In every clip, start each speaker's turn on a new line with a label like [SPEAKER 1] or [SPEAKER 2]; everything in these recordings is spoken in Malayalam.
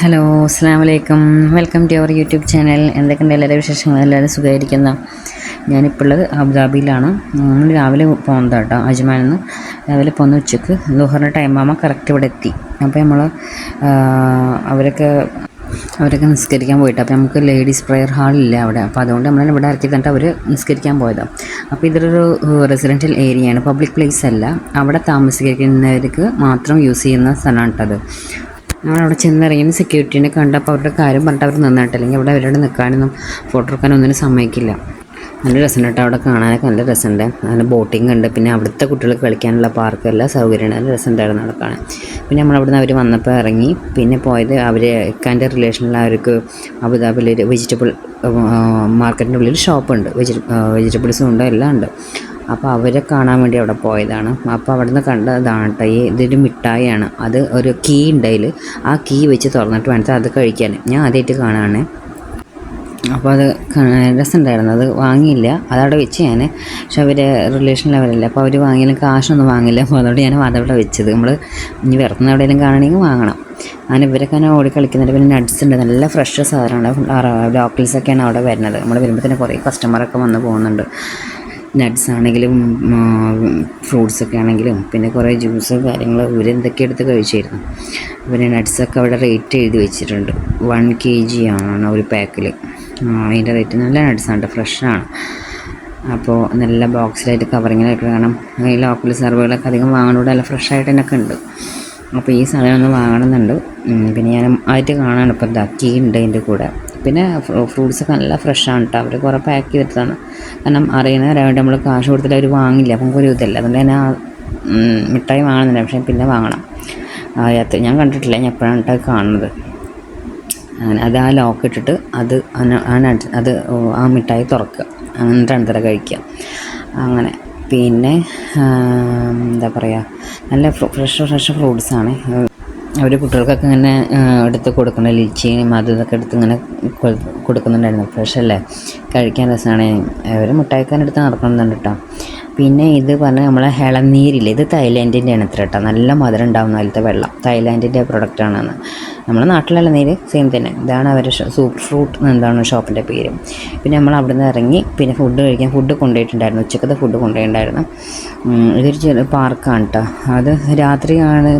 [SPEAKER 1] ഹലോ അസ്സാം വലൈക്കും welcome to our YouTube channel. എന്തൊക്കെയുണ്ട് എല്ലാവരുടെ വിശേഷങ്ങൾ? എല്ലാവരും സുഖമായിരിക്കുന്ന? ഞാനിപ്പോൾ ഉള്ളത് അബുദാബിയിലാണ്. നമ്മൾ രാവിലെ പോകുന്നത് കേട്ടോ അജ്മാനിൽ നിന്ന് രാവിലെ പോകുന്ന ഉച്ചയ്ക്ക് ദുഹറിന്റെ ടൈം ആകുമ്പോൾ കറക്റ്റ് ഇവിടെ എത്തി. അപ്പോൾ നമ്മൾ അവരൊക്കെ അവരൊക്കെ നിസ്കരിക്കാൻ പോയിട്ട്. അപ്പോൾ നമുക്ക് ലേഡീസ് പ്രെയർ ഹാളില്ല അവിടെ. അപ്പോൾ അതുകൊണ്ട് നമ്മൾ ഇവിടെ ഇറക്കി തന്നിട്ട് അവർ നിസ്കരിക്കാൻ പോയതാണ് അപ്പോൾ ഇതൊരു റെസിഡൻഷ്യൽ ഏരിയയാണ് പബ്ലിക് പ്ലേസ് അല്ല. അവിടെ താമസിക്കുന്നവർക്ക് മാത്രം യൂസ് ചെയ്യുന്ന സ്ഥലമാണ് കേട്ടത്. നമ്മളവിടെ ചെന്നിറങ്ങി സെക്യൂരിറ്റീനെ കണ്ടപ്പോൾ അവരുടെ കാര്യം പറഞ്ഞിട്ട് അവർ നിന്നിട്ട്. അല്ലെങ്കിൽ അവിടെ അവരോട് നിൽക്കാനൊന്നും ഫോട്ടോ എടുക്കാനും ഒന്നിനും സമ്മതിക്കില്ല. നല്ല രസമുണ്ട് കേട്ടോ അവിടെ കാണാനൊക്കെ നല്ല രസമുണ്ട്. നല്ല ബോട്ടിംഗ് ഉണ്ട്. പിന്നെ അവിടുത്തെ കുട്ടികൾക്ക് കളിക്കാനുള്ള പാർക്ക് എല്ലാ സൗകര്യമുണ്ട്. നല്ല രസമുണ്ടായിരുന്നു അവിടെ കാണാൻ. പിന്നെ നമ്മളവിടുന്ന് അവർ വന്നപ്പോൾ ഇറങ്ങി. പിന്നെ പോയത് അവർ ഇക്കാന്റെ റിലേഷനിൽ അവർക്ക് അബുദാബിയിൽ വെജിറ്റബിൾ മാർക്കറ്റിന്റെ ഉള്ളിൽ ഷോപ്പുണ്ട് വെജി വെജിറ്റബിൾസും ഉണ്ട് എല്ലാം ഉണ്ട്. അപ്പോൾ അവരെ കാണാൻ വേണ്ടി അവിടെ പോയതാണ്. അപ്പോൾ അവിടെ നിന്ന് കണ്ടതാണ് കേട്ടോ ഈ ഇതൊരു മിഠായിയാണ്. അത് ഒരു കീ ഉണ്ടതിൽ ആ കീ വെച്ച് തുറന്നിട്ട് വേണ്ടത് അത് കഴിക്കാൻ. ഞാൻ ആദ്യമായിട്ട് കാണുകയാണ് അപ്പോൾ അത് രസമുണ്ടായിരുന്നു. അത് വാങ്ങിയില്ല. അതവിടെ വെച്ച് ഞാൻ പക്ഷെ അവർ റിലേഷൻ ലെവലല്ല അപ്പോൾ അവർ വാങ്ങിയാലും കാശൊന്നും വാങ്ങില്ല അപ്പോൾ അതുകൊണ്ട് ഞാൻ അതവിടെ വെച്ചത്. നമ്മൾ ഇനി വെറുതെ എവിടെയെങ്കിലും കാണണമെങ്കിൽ വാങ്ങണം. അങ്ങനെ ഇവരൊക്കെ അങ്ങനെ ഓടി കളിക്കുന്നുണ്ട് പിന്നെ നട്ട്സ് ഉണ്ട്. നല്ല ഫ്രഷ് സാധനമാണ്. ലോക്കൽസൊക്കെയാണ് അവിടെ വരുന്നത്. നമ്മൾ വരുമ്പോൾ തന്നെ കുറേ കസ്റ്റമറൊക്കെ വന്ന് പോകുന്നുണ്ട്. നട്ട്സ് ആണെങ്കിലും ഫ്രൂട്ട്സൊക്കെ ആണെങ്കിലും പിന്നെ കുറേ ജ്യൂസ് കാര്യങ്ങൾ ഇവരെന്തൊക്കെ എടുത്ത് കഴിച്ചിരുന്നു. പിന്നെ നട്ട്സൊക്കെ അവിടെ റേറ്റ് എഴുതി വെച്ചിട്ടുണ്ട്. വൺ കെ ജി ആണ് ഒരു പാക്കിൽ അതിന്റെ റേറ്റ് നല്ല നട്ട്സാണ് ഫ്രഷാണ് അപ്പോൾ നല്ല ബോക്സിലായിട്ട് കവറിങ്ങിലായിട്ട് കാണാം ഈ ലോക്കൽ സർവേകളൊക്കെ അധികം വാങ്ങണോടെ നല്ല ഫ്രഷായിട്ട് തന്നെ ഉണ്ട്. അപ്പോൾ ഈ സാധനം ഒന്ന് വാങ്ങണമെന്നുണ്ട് പിന്നെ ഞാൻ ആയിട്ട് കാണാൻ ഇപ്പോൾ ഇതാക്കി ഉണ്ട് അതിന്റെ കൂടെ. പിന്നെ ഫ്രൂട്ട്സ് നല്ല ഫ്രഷാണ് കേട്ടോ അവർ കുറേ പാക്ക് ചെയ്തിട്ടാണ് കാരണം അറിയുന്നവരായിട്ട് നമ്മൾ കാശ് കൊടുത്തിട്ട് അവർ വാങ്ങില്ല. അപ്പം ഒരു ഇതല്ല. അതുകൊണ്ട് തന്നെ മിഠായി വാങ്ങുന്നില്ല. പക്ഷേ പിന്നെ വാങ്ങണം. അതിനകത്ത് ഞാൻ കണ്ടിട്ടില്ല. ഞാൻ എപ്പോഴാണ് കേട്ടോ കാണുന്നത്. അങ്ങനെ അത് ആ ലോക്ക് ഇട്ടിട്ട് അത് അത് ആ മിഠായി തുറക്കുക. അങ്ങനെ തര കഴിക്കുക. അങ്ങനെ. പിന്നെ എന്താ പറയുക നല്ല ഫ്രഷ് ഫ്രഷ് ഫ്രൂട്ട്സാണ്. അവർ കുട്ടികൾക്കൊക്കെ ഇങ്ങനെ എടുത്ത് കൊടുക്കണം ലിച്ചിയും അതും ഇതൊക്കെ എടുത്ത് ഇങ്ങനെ കൊടുക്കുന്നുണ്ടായിരുന്നു. ഫ്രഷ് അല്ലേ കഴിക്കാൻ രസമാണ് അവർ മിഠായിക്കാൻ എടുത്ത് നടക്കണമെന്നുണ്ട് കേട്ടോ പിന്നെ ഇത് പറഞ്ഞാൽ നമ്മളെ ഇളനീരില്ല ഇത് തായ്ലാൻഡിന്റെ ആണ് ഇത്ര കേട്ടോ. നല്ല മധുരം ഉണ്ടാകുന്ന അതിലത്തെ വെള്ളം. തായ്ലാൻഡിന്റെ പ്രൊഡക്റ്റാണെന്ന് നമ്മുടെ നാട്ടിലെ ഇളനീര് സെയിം തന്നെ. ഇതാണ് അവരുടെ സൂപ്പർ ഫ്രൂട്ട് എന്താണ് ഷോപ്പിന്റെ പേര്. പിന്നെ നമ്മൾ അവിടെ നിന്ന് ഇറങ്ങി പിന്നെ ഫുഡ് കഴിക്കാൻ ഫുഡ് കൊണ്ടുപോയിട്ടുണ്ടായിരുന്നു. ഉച്ചക്കത്തെ ഫുഡ് കൊണ്ടുപോയിട്ടുണ്ടായിരുന്നു. ഇതൊരു ചെറിയ പാർക്കാണ് കേട്ടോ അത് രാത്രിയാണ്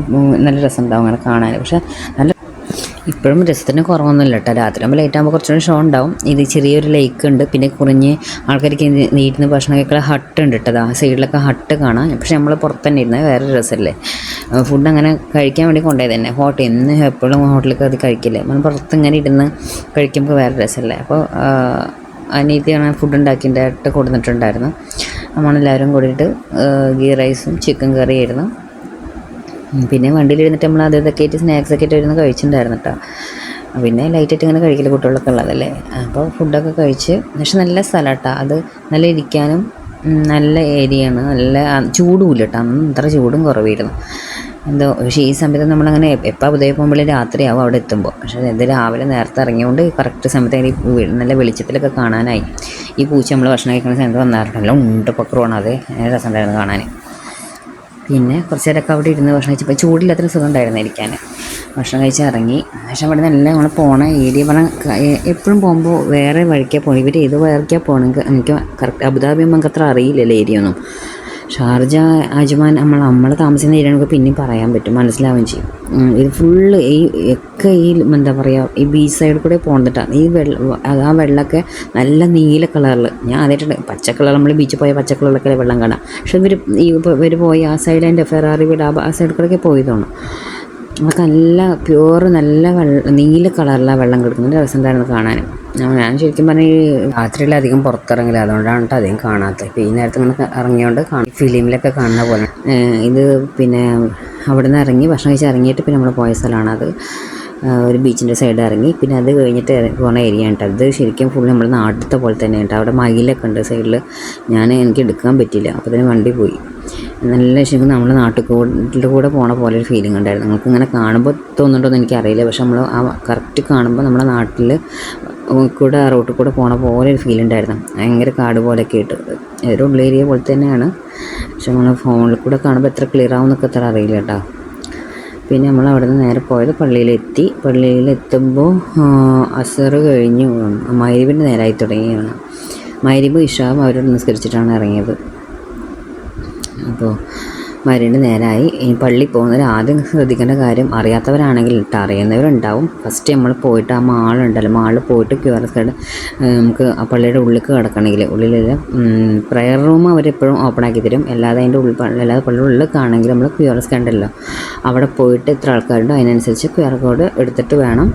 [SPEAKER 1] നല്ല രസം ഉണ്ടാവും അങ്ങനെ കാണാൻ. പക്ഷേ നല്ല ഇപ്പോഴും രസത്തിന് കുറവൊന്നുമില്ല കേട്ടോ. രാത്രി ആകുമ്പോൾ ലൈറ്റ് ആകുമ്പോൾ കുറച്ചുകൂടി ഷോ ഉണ്ടാവും. ഇത് ചെറിയൊരു ലേക്ക് ഉണ്ട്. പിന്നെ കുറഞ്ഞ് ആൾക്കാർക്ക് നീട്ടുന്ന ഭക്ഷണം കേൾക്കുന്ന ഹട്ട് ഉണ്ട് കേട്ടോ. ആ സൈഡിലൊക്കെ ഹട്ട് കാണാം. പക്ഷെ നമ്മൾ പുറത്ത് തന്നെ ഇരുന്നത് വേറെ രസമല്ലേ ഫുഡ് അങ്ങനെ കഴിക്കാൻ വേണ്ടി കൊണ്ടുപോയത് തന്നെ. ഹോട്ടൽ എന്ന് എപ്പോഴും ഹോട്ടലിൽ അത് കഴിക്കില്ലേ. നമ്മൾ പുറത്ത് ഇങ്ങനെ ഇരുന്ന് കഴിക്കുമ്പോൾ വേറെ രസമല്ലേ അപ്പോൾ അനീതിയാണ് ഫുഡ് ഉണ്ടാക്കിയിട്ട് കൊടുത്തിട്ടുണ്ടായിരുന്നു. നമ്മളെല്ലാവരും കൂടിയിട്ട് ഗീ റൈസും ചിക്കൻ കറിയായിരുന്നു പിന്നെ വണ്ടിയിലിരുന്നിട്ട് നമ്മൾ അത് ഇതൊക്കെ ആയിട്ട് സ്നാക്സ് ഒക്കെ ആയിട്ട് ഇരുന്ന് കഴിച്ചിട്ടുണ്ടായിരുന്നു കേട്ടോ പിന്നെ ലൈറ്റായിട്ട് ഇങ്ങനെ കഴിക്കില്ല കുട്ടികളൊക്കെ ഉള്ളതല്ലേ അപ്പോൾ ഫുഡൊക്കെ കഴിച്ച് പക്ഷെ നല്ല സ്ഥലം കേട്ടോ അത് നല്ല ഇരിക്കാനും നല്ല ഏരിയയാണ് നല്ല ചൂടുമില്ല കേട്ടോ അന്ന് അത്ര ചൂടും കുറവായിരുന്നു. എന്തോ പക്ഷേ ഈ സമയത്ത് നമ്മളങ്ങനെ എപ്പോൾ ഉദയം പോകുമ്പോൾ രാത്രിയാവും അവിടെ എത്തുമ്പോൾ പക്ഷേ ഇത് രാവിലെ നേരത്തെ ഇറങ്ങിയോണ്ട് കറക്റ്റ് സമയത്ത് നല്ല വെളിച്ചത്തിലൊക്കെ കാണാനായി. ഈ പൂച്ച നമ്മൾ ഭക്ഷണം കഴിക്കുന്ന സമയത്ത് വന്നായിരുന്നു നല്ല വന്നാറുണ്ടല്ലോ അതെ അത് രസമുണ്ടായിരുന്നു കാണാൻ പിന്നെ കുറച്ച് നേരമൊക്കെ അവിടെ ഇരുന്ന് ഭക്ഷണം കഴിച്ചപ്പോൾ ചൂടില്ലാത്തൊരു സുഖം ഉണ്ടായിരുന്നു ഇരിക്കാൻ. ഭക്ഷണം കഴിച്ച് ഇറങ്ങി. പക്ഷെ അവിടെ നല്ല നമ്മൾ പോണ ഏരിയ പറഞ്ഞാൽ എപ്പോഴും പോകുമ്പോൾ വേറെ വഴിക്കാണ് പോകണം ഇവർ ഏത് വഴിക്കാണ് പോകണമെങ്കിൽ എനിക്ക് കറക്റ്റ് അബുദാബി നമുക്ക് അത്ര അറിയില്ലല്ലോ ഏരിയ ഒന്നും. ഷാർജ അജ്മാൻ നമ്മൾ നമ്മൾ താമസിക്കുന്ന ഏരിയ നമുക്ക് പിന്നെയും പറയാൻ പറ്റും. മനസ്സിലാവുകയും ചെയ്യും. ഇത് ഫുള്ള് ഈ ഒക്കെ ഈ എന്താ പറയുക ഈ ബീച്ച് സൈഡിൽ കൂടെ പോകുന്നിട്ടാണ് ഈ വെള്ളം ആ വെള്ളമൊക്കെ നല്ല നീല കളറിൽ ഞാൻ ആദ്യമായിട്ട് പച്ച കളർ നമ്മൾ ബീച്ചിൽ പോയ പച്ച കളറിലൊക്കെ വെള്ളം കാണാം. പക്ഷെ ഇവർ ഈ ഇവർ പോയി ആ സൈഡ് എന്റെ ഫെറാറി വീട് ആ സൈഡിൽ കൂടെയൊക്കെ പോയി തോന്നും നമുക്ക് നല്ല പ്യുവർ നല്ല വെള്ളം നീല കളറിലാണ് വെള്ളം കിടക്കുന്നത്. രസമുണ്ടായിരുന്നു കാണാൻ ഞാൻ ശരിക്കും പറഞ്ഞാൽ ഈ രാത്രിയിൽ അധികം പുറത്തിറങ്ങില്ല. അതുകൊണ്ടാണ് കേട്ടോ അധികം കാണാത്തത് ഇപ്പോൾ ഈ നേരത്തെ ഇങ്ങനെ ഇറങ്ങിയോണ്ട് കാണും. ഫിലിമിലൊക്കെ കാണുന്ന പോലെ. ഇത് പിന്നെ അവിടെ നിന്ന് ഇറങ്ങി ഭക്ഷണം കഴിച്ച് ഇറങ്ങിയിട്ട് പിന്നെ നമ്മൾ പോയ സ്ഥലമാണ് അത്. ഒരു ബീച്ചിന്റെ സൈഡ് ഇറങ്ങി. പിന്നെ അത് കഴിഞ്ഞിട്ട് പോകുന്ന ഏരിയ ഉണ്ട് അത്. ശരിക്കും ഫുൾ നമ്മൾ നാട്ടിലത്തെ പോലെ തന്നെ ഉണ്ട് അവിടെ മയിലൊക്കെ ഉണ്ട് സൈഡിൽ ഞാൻ എനിക്ക് എടുക്കാൻ പറ്റില്ല അപ്പോൾ തന്നെ വണ്ടി പോയി. നല്ല ശരിക്കും നമ്മൾ നാട്ടിൽ കൂടെ പോണ പോലെ ഒരു ഫീലിംഗ് ഉണ്ടായിരുന്നു. നമുക്ക് ഇങ്ങനെ കാണുമ്പോൾ തോന്നുന്നുണ്ടോ എന്ന് എനിക്കറിയില്ല. പക്ഷെ നമ്മൾ ആ കറക്റ്റ് കാണുമ്പോൾ നമ്മുടെ നാട്ടിൽ കൂടെ റോട്ടിൽ കൂടെ പോണ പോലെ ഒരു ഫീൽ ഉണ്ടായിരുന്നു. ഭയങ്കര കാട് പോലെയൊക്കെ ആയിട്ട്. ഒരു ഉള്ളേരിയ പോലെ തന്നെയാണ്. പക്ഷെ നമ്മൾ ഫോണിൽ കൂടെ കാണുമ്പോൾ എത്ര ക്ലിയർ ആവും എന്നൊക്കെ അത്ര അറിയില്ല കേട്ടോ. പിന്നെ നമ്മൾ അവിടെ നിന്ന് നേരെ പോയത് പള്ളിയിലെത്തി. പള്ളിയിലെത്തുമ്പോൾ അസർ കഴിഞ്ഞു. മൈരിബിന്റെ നേരമായി തുടങ്ങിയാണ് മൈരിബ് ഇഷാവും അവരോട് നിസ്കരിച്ചിട്ടാണ് ഇറങ്ങിയത്. അപ്പോൾ മരുന്ന് നേരായി. ഈ പള്ളി പോകുന്നവർ ആദ്യം ശ്രദ്ധിക്കേണ്ട കാര്യം അറിയാത്തവരാണെങ്കിൽ ഇട്ട് അറിയുന്നവരുണ്ടാവും. ഫസ്റ്റ് നമ്മൾ പോയിട്ട് ആ മാളുണ്ടല്ലോ. മാളിൽ പോയിട്ട് ക്യു ആർ എസ് നമുക്ക് ആ പള്ളിയുടെ ഉള്ളിലേക്ക് കിടക്കണമെങ്കിൽ ഉള്ളിലല്ല പ്രയർ റൂം അവർ എപ്പോഴും ഓപ്പൺ ആക്കി തരും. അല്ലാതെ അതിന്റെ ഉള്ളിൽ അല്ലാതെ പള്ളിയുടെ ഉള്ളിലേക്കാണെങ്കിൽ നമ്മൾ ക്യു ആർ എസ് കാർഡ് ഉണ്ടല്ലോ. അവിടെ പോയിട്ട് എത്ര ആൾക്കാരുണ്ടോ. അതിനനുസരിച്ച് ക്യു ആർ കോഡ് എടുത്തിട്ട് വേണം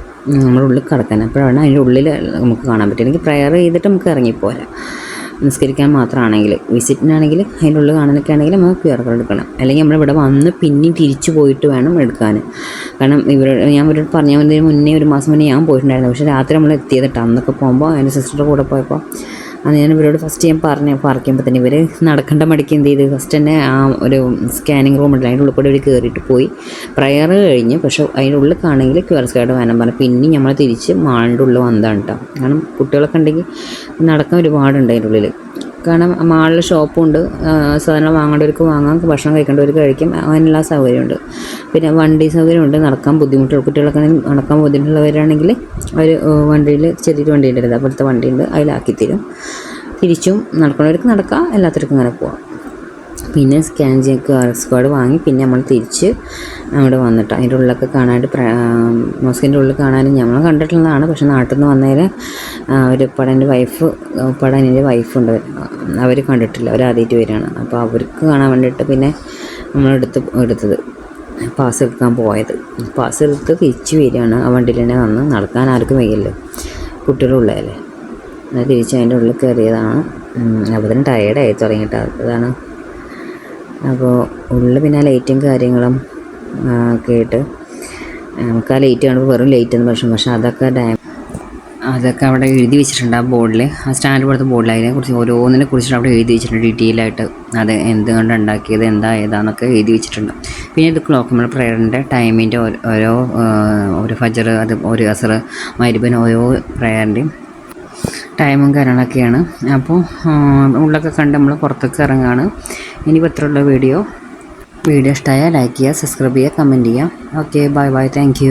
[SPEAKER 1] നമ്മൾ ഉള്ളിൽ കിടക്കാൻ. അപ്പോഴാണ് അതിന്റെ ഉള്ളിൽ നമുക്ക് കാണാൻ പറ്റും എനിക്ക് പ്രയർ ചെയ്തിട്ട് നമുക്ക് ഇറങ്ങിപ്പോരാം. നിസ്കരിക്കാൻ മാത്രമാണെങ്കിൽ വിസിറ്റിനാണെങ്കിൽ അതിനുള്ളിൽ കാണാനൊക്കെ ആണെങ്കിൽ നമുക്ക് ക്യു ആർ കോഡ് എടുക്കണം. അല്ലെങ്കിൽ നമ്മളിവിടെ വന്ന് പിന്നെയും തിരിച്ചു പോയിട്ട് വേണം എടുക്കാൻ. കാരണം ഇവരോട് ഞാൻ ഇവരോട് പറഞ്ഞ മുന്നേ ഒരു മാസം മുന്നേ ഞാൻ പോയിട്ടുണ്ടായിരുന്നു. പക്ഷേ രാത്രി നമ്മൾ എത്തിയതിട്ടാണ് അന്നൊക്കെ പോകുമ്പോൾ എന്റെ സിസ്റ്ററുടെ കൂടെ പോയപ്പോൾ അന്ന് ഞാൻ ഇവരോട് ഫസ്റ്റ് ഞാൻ പറഞ്ഞ് പറിക്കുമ്പോൾ തന്നെ ഇവർ നടക്കേണ്ട മടിക്ക് എന്ത് ചെയ്ത്? ഫസ്റ്റ് തന്നെ ആ ഒരു സ്കാനിങ് റൂം ഉണ്ട്. അതിന്റെ ഉള്ളിൽ കൂടെ ഇവർ കയറിയിട്ട് പോയി. പ്രയർ കഴിഞ്ഞ് പക്ഷേ അതിന്റെ ഉള്ളിൽ കാണെങ്കിൽ ക്യു ആർ കാർഡ് വേണം പറഞ്ഞു. പിന്നെ നമ്മൾ തിരിച്ച് മാളിന്റെ ഉള്ളിൽ വന്നതാണ് കേട്ടോ കാരണം കുട്ടികളൊക്കെ ഉണ്ടെങ്കിൽ നടക്കാൻ ഒരുപാടുണ്ട് അതിന്റെ ഉള്ളിൽ കാരണം മാളിൽ ഷോപ്പുണ്ട്. സാധനങ്ങൾ വാങ്ങേണ്ടവർക്ക് വാങ്ങാം ഭക്ഷണം കഴിക്കേണ്ടവർക്ക് കഴിക്കും. അങ്ങനെയുള്ള സൗകര്യമുണ്ട്. പിന്നെ വണ്ടി സൗകര്യമുണ്ട്. നടക്കാൻ ബുദ്ധിമുട്ടുള്ള കുട്ടികളൊക്കെ നടക്കാൻ ബുദ്ധിമുട്ടുള്ളവരാണെങ്കിൽ അവർ വണ്ടിയിൽ ചെറിയൊരു വണ്ടി ഉണ്ട് അപ്പോഴത്തെ വണ്ടിയുണ്ട്. അതിലാക്കി തരും തിരിച്ചും നടക്കുന്നവർക്ക് നടക്കാം എല്ലാത്തവർക്കും അങ്ങനെ പോവാം. പിന്നെ സ്കാൻ ചെയ്ത് ക്യു ആർ എസ് വാങ്ങി പിന്നെ നമ്മൾ തിരിച്ച് അവിടെ വന്നിട്ട് അതിന്റെ ഉള്ളിലൊക്കെ കാണാനായിട്ട് മോസ്കിന്റെ ഉള്ളിൽ കാണാനും നമ്മൾ കണ്ടിട്ടുള്ളതാണ്. പക്ഷെ നാട്ടിൽ നിന്ന് വന്നതിൽ അവർ പടന്റെ വൈഫ് പടനിന്റെ വൈഫുണ്ട് അവർ കണ്ടിട്ടില്ല. അവർ ആദ്യമായിട്ട് വരികയാണ്. അപ്പോൾ അവർക്ക് കാണാൻ വേണ്ടിയിട്ട് പിന്നെ നമ്മളെടുത്ത് എടുത്തത്. പാസ് എടുക്കാൻ പോയത്. പാസ് എടുത്ത് തിരിച്ച് വരികയാണ്. ആ വണ്ടിയിൽ തന്നെ വന്ന് നടക്കാൻ ആർക്കും വയ്യല്ലോ. കുട്ടികളുള്ളതല്ലേ തിരിച്ച് അതിന്റെ ഉള്ളിൽ കയറിയതാണ്. അപ്പോൾ തന്നെ ടയേർഡായി തുടങ്ങിയിട്ട്. അതാണ് അപ്പോൾ ഉള്ള പിന്നെ ലൈറ്റും കാര്യങ്ങളും ആയിട്ട് നമുക്ക് ആ ലൈറ്റ് കാണുമ്പോൾ വെറും ലൈറ്റ് എന്ന് പക്ഷേ പക്ഷേ അതൊക്കെ ഡാം അതൊക്കെ അവിടെ എഴുതി വെച്ചിട്ടുണ്ട് ആ ബോർഡിൽ ആ സ്റ്റാൻഡ് പോലത്തെ ബോർഡിൽ അതിനെക്കുറിച്ച് ഓരോന്നിനെ കുറിച്ചിട്ട് അവിടെ എഴുതി വെച്ചിട്ടുണ്ട് ഡീറ്റെയിൽ ആയിട്ട്. അത് എന്തുകൊണ്ട് ഉണ്ടാക്കിയത് എന്താ ഏതാന്നൊക്കെ എഴുതി വെച്ചിട്ടുണ്ട്. പിന്നെ ഇത് ക്ലോക്ക് നമ്മൾ പ്രയറിന്റെ ടൈമിന്റെ ഓരോ ഒരു ഫജർ അത് ഒരു അസർ മരുബിന് ഓരോ പ്രയറിന്റെയും ടൈമും കാര്യങ്ങളൊക്കെയാണ്. അപ്പോൾ ഉള്ളൊക്കെ കണ്ട് നമ്മൾ പുറത്തേക്ക് ഇറങ്ങുകയാണ് ഇനി ഇത്രയുള്ള വീഡിയോ. വീഡിയോ ഇഷ്ടമായാൽ ലൈക്ക് ചെയ്യുക സബ്സ്ക്രൈബ് ചെയ്യുക കമന്റ് ചെയ്യുക. Okay bye bye thank